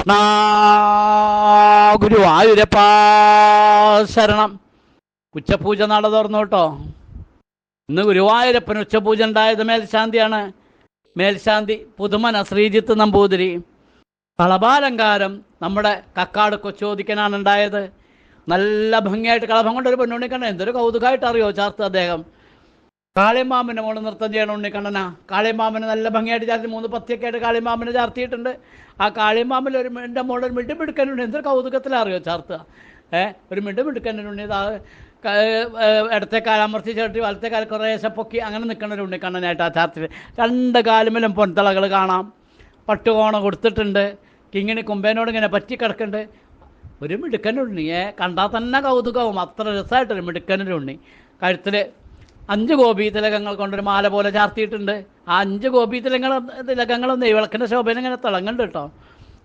കൃഷ്ണ ഗുരുവായൂരപ്പാ ശരണം. ഉച്ചപൂജ നട തുറന്നു കേട്ടോ. ഇന്ന് ഗുരുവായൂരപ്പന് ഉച്ചപൂജ ഉണ്ടായത് മേൽശാന്തിയാണ്. മേൽശാന്തി പുതുമന ശ്രീജിത്ത് നമ്പൂതിരി. കളഭാലങ്കാരം നമ്മുടെ കക്കാട് കൊച്ചോദിക്കനാണ് ഉണ്ടായത്. നല്ല ഭംഗിയായിട്ട് കളഭം കൊണ്ടൊരു പെണ്ണുണ്ണിക്കണ്ണൻ എന്തൊരു കൗതുകമായിട്ട് അറിയോ ചാർത്ത് അദ്ദേഹം. കാളിമാമന്റെ മോൾ നൃത്തം ചെയ്യണം ഉണ്ണിക്കണ്ണനാ കാളിമാമന് നല്ല ഭംഗിയായിട്ട് ചാർത്തി മൂന്ന് പത്തിയൊക്കെ ആയിട്ട് കാളിമാമനെ ചാർത്തിയിട്ടുണ്ട്. ആ കാളിമാമൻ ഒരു എന്റെ മോളെ ഒരു മിണ്ടും എടുക്കാനുണ്ട് എന്തൊരു കൗതുകത്തിലറിയോ ചാർത്തുക? ഏ ഒരു മിണ്ടും എടുക്കാനുണ്ട് ഇതാ ഇടത്തെ കാലം ചേട്ടി വലത്തെ കാല കുറേശ്ശെ പൊക്കി അങ്ങനെ നിൽക്കണ ഒരു ഉണ്ണിക്കണ്ണനായിട്ട് ആ ചാർത്തിൽ രണ്ട് കാലുമലും പൊൻതളകൾ കാണാം. പട്ടുകോണ കൊടുത്തിട്ടുണ്ട്. കിങ്ങിണി കുമ്പേനോട് ഇങ്ങനെ പറ്റി കിടക്കുന്നുണ്ട് ഒരു മിടുക്കനുണ്ണിയെ കണ്ടാൽ തന്നെ കൗതുകവും. അത്ര രസമായിട്ടൊരു മിടുക്കനൊരു ഉണ്ണി. കഴുത്തിൽ അഞ്ച് ഗോപി തിലകങ്ങൾ കൊണ്ടൊരു മാല പോലെ ചാർത്തിയിട്ടുണ്ട്. ആ അഞ്ച് ഗോപി തിലകങ്ങളും തിലകങ്ങളും നെയ്വിളക്കിന്റെ ശോഭയിൽ ഇങ്ങനെ തിളങ്ങുന്നുണ്ട് കേട്ടോ.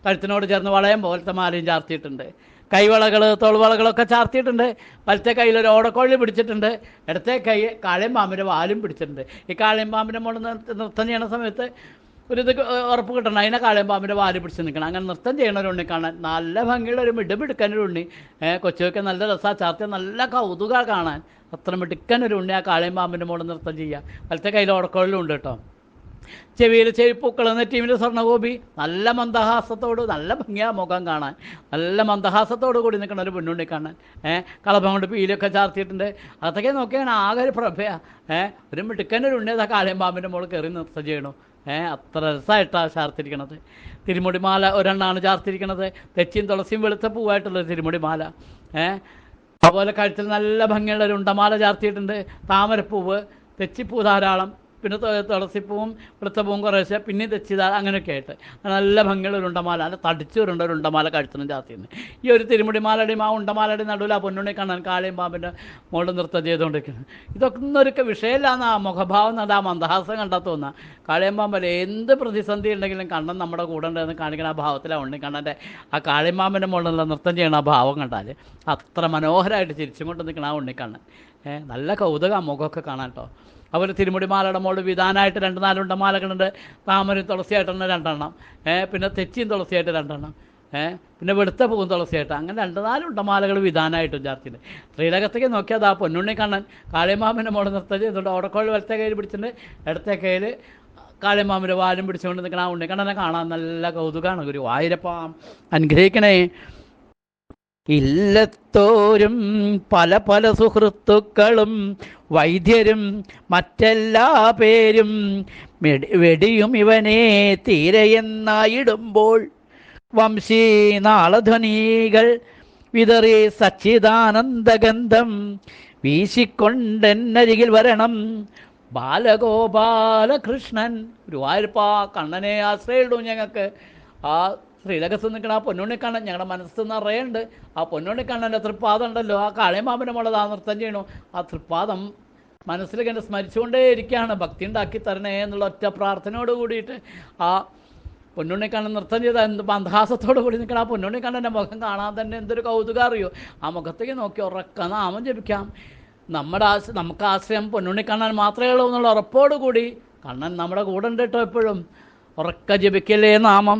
കഴുത്തിനോട് ചേർന്ന് വളയം പോലത്തെ മാലയും ചാർത്തിയിട്ടുണ്ട്. കൈവളകൾ തോൾവളകളൊക്കെ ചാർത്തിയിട്ടുണ്ട്. വലത്തെ കയ്യിൽ ഒരു ഓടക്കോഴി പിടിച്ചിട്ടുണ്ട്. ഇടത്തെ കൈ കാളിയും പാമ്പിന്റെ വാലും പിടിച്ചിട്ടുണ്ട്. ഈ കാളിയും പാമ്പിന്റെ മുകളിൽ നൃത്തം ചെയ്യണ സമയത്ത് ഒരു ഇത് ഉറപ്പ് കിട്ടണം. അതിനെ കളയുമ്പോൾ പാമ്പിന്റെ വാൽ പിടിച്ച് നിൽക്കണം. അങ്ങനെ നൃത്തം ചെയ്യണ ഒരു ഉണ്ണി കാണാൻ നല്ല ഭംഗിയുള്ള ഒരു മിടുമിടുക്കനൊരു ഉണ്ണി. ഏഹ് കൊച്ചുവൊക്കെ നല്ല രസമാണ് ചാർത്തിയ നല്ല കൗതുക കാണാൻ. അത്ര മിടുക്കനൊരു ഉണ്ണി ആ കാളയും പാമ്പിന്റെ മുകളിൽ നൃത്തം ചെയ്യുക. വലത്തെ കയ്യിൽ ഉടക്കുഴലും ഉണ്ട് കേട്ടോ. ചെവിയിൽ ചെവിപ്പൂക്കൾ എന്ന ടീമിന്റെ സ്വർണഗോപി നല്ല മന്ദഹാസത്തോട് നല്ല ഭംഗിയാ മുഖം കാണാൻ. നല്ല മന്ദഹാസത്തോട് കൂടി നിൽക്കുന്ന ഒരു പെണ്ണുണ്ടി കാണാൻ ഏഹ് കളഭം കൊണ്ട് പീലൊക്കെ ചാർത്തിയിട്ടുണ്ട്. അതൊക്കെ നോക്കിയാണ് ആകെ ഒരു പ്രഭയാ. ഏഹ് ഒരു മിടുക്കനൊരു ഉണ്ണി അതാ കാളിയം പാമ്പിന്റെ മുകളിൽ കയറി നൃത്തം ചെയ്യണു. ഏഹ് അത്ര രസമായിട്ടാണ് ചാർത്തിരിക്കണത്. തിരുമുടിമാല ഒരെണ്ണാണ് ചാർത്തിരിക്കണത്. തെച്ചിയും തുളസിയും വെളുത്ത പൂവായിട്ടുള്ള തിരുമുടിമാല. ഏഹ് അതുപോലെ കഴുത്തിൽ നല്ല ഭംഗിയുള്ള ഒരു ഉണ്ടമാല ചാർത്തിയിട്ടുണ്ട്. താമരപ്പൂവ് തെച്ചിപ്പൂ ധാരാളം. പിന്നെ തുളസിപ്പൂവും വൃത്തപ്പൂവും കുറേശ്ശെ പിന്നെ തെച്ചിതാ അങ്ങനെയൊക്കെ ആയിട്ട്. നല്ല ഭംഗിയുള്ള ഒരു ഉണ്ടമാല അല്ല തടിച്ചു വരുണ്ട ഒരു ഉണ്ടമാല കഴുത്തിനും നിന്ന് ഈ ഒരു തിരുമുടിമാലയുടെയും ആ ഉണ്ടമാലയുടെയും നടുവിൽ ആ പൊന്നുണ്ണി കാണാൻ കാളിയും പാമ്പിന്റെ മുകളിൽ നൃത്തം ചെയ്തുകൊണ്ടിരിക്കുന്നത് ഇതൊക്കെ ഒന്നും ഒരു വിഷയമില്ലാന്ന് ആ മുഖഭാവം കണ്ട ആ മന്ദഹാസം കണ്ടാൽ തോന്നുക എന്ത് പ്രതിസന്ധി ഉണ്ടെങ്കിലും കണ്ണൻ നമ്മുടെ കൂടെ ഉണ്ടെന്ന് കാണിക്കുന്ന ആ ഭാവത്തിലാണ് ഉണ്ണി കണ്ണന്റെ ആ കാളിയം പാമ്പിന്റെ മുകളിലുള്ള നൃത്തം ചെയ്യണ ആ ഭാവം കണ്ടാൽ അത്ര മനോഹരമായിട്ട് ചിരിച്ചും കൊണ്ട് നിൽക്കണം ആ ഉണ്ണിക്കണ്ണൻ നല്ല കൗതുക മുഖമൊക്കെ കാണാൻ കേട്ടോ. അവർ തിരുമുടിമാലയുടെ മോൾ വിധാനമായിട്ട് രണ്ട് നാലുണ്ട മാലകളുണ്ട്. താമരയും തന്നെ രണ്ടെണ്ണം. പിന്നെ തെച്ചിയും തുളസിയായിട്ട് രണ്ടെണ്ണം. പിന്നെ വെളുത്ത പൂവും തുളസിയായിട്ട്. അങ്ങനെ രണ്ട് നാലുണ്ട മാലകൾ വിധാനമായിട്ടും ചാർത്തിണ്ട് ശ്രീലകത്തേക്ക് നോക്കിയാൽ ആ പൊന്നുണ്ണി കണ്ണൻ കാളിമാമിന്റെ മോൾ നൃത്തം ചെയ്തുകൊണ്ട് ഓടക്കോഴി വലത്തെ കയ്യിൽ പിടിച്ചിട്ടുണ്ട്. ഇടത്തെ കയ്യിൽ കാളിമാമിന്റെ വാലും പിടിച്ചുകൊണ്ട് നിൽക്കണ ആ ഉണ്ണിക്കണ്ണനെ കാണാൻ നല്ല കൗതുകമാണ് ഒരു വായിരപ്പാം അനുഗ്രഹിക്കണേ. ഇല്ലത്തോരും പല പല സുഹൃത്തുക്കളും വൈദ്യരും മറ്റെല്ലാ പേരും വെടിയും ഇവനെ തീരയെന്നായിടുമ്പോൾ വംശീ നാളധ്വനികൾ വിതറി സച്ചിദാനന്ദഗന്ധം വീശിക്കൊണ്ടെന്നരികിൽ വരണം. ബാലഗോപാലകൃഷ്ണൻ ഗുരുവായൂരപ്പാ കണ്ണനെ ആശ്രയിടും ഞങ്ങൾക്ക്. ആ ശ്രീലകത്ത് നിൽക്കണം ആ പൊന്നുണ്ണിക്കണ്ണൻ ഞങ്ങളുടെ മനസ്സ് നിറയുണ്ട്. ആ പൊന്നുണ്ണിക്കണ്ണന്റെ തൃപ്പാദം ഉണ്ടല്ലോ ആ കാളിയമാമന്റെ മുളത് ആ നൃത്തം ചെയ്യണു. ആ തൃപ്പാദം മനസ്സിൽ എന്നെ സ്മരിച്ചുകൊണ്ടേ ഇരിക്കുകയാണ് ഭക്തി ഉണ്ടാക്കി തരണേ എന്നുള്ള ഒറ്റ പ്രാർത്ഥനയോട് കൂടിയിട്ട് ആ പൊന്നുണ്ണിക്കണ്ണൻ നൃത്തം ചെയ്ത എന്ത് അന്ധാസത്തോട് കൂടി നിൽക്കണം ആ പൊന്നുണ്ണിക്കണ്ണന്റെ മുഖം കാണാൻ തന്നെ എന്തൊരു കൗതുകം അറിയോ? ആ മുഖത്തേക്ക് നോക്കി ഉറക്ക നാമം ജപിക്കാം. നമ്മുടെ ആശ നമുക്ക് ആശ്രയം പൊന്നുണ്ണിക്കണ്ണൻ മാത്രമേ ഉള്ളൂ എന്നുള്ള ഉറപ്പോടുകൂടി കണ്ണൻ നമ്മുടെ കൂടെ ഉണ്ട് കേട്ടോ എപ്പോഴും. ഉറക്ക ജപിക്കലേ നാമം.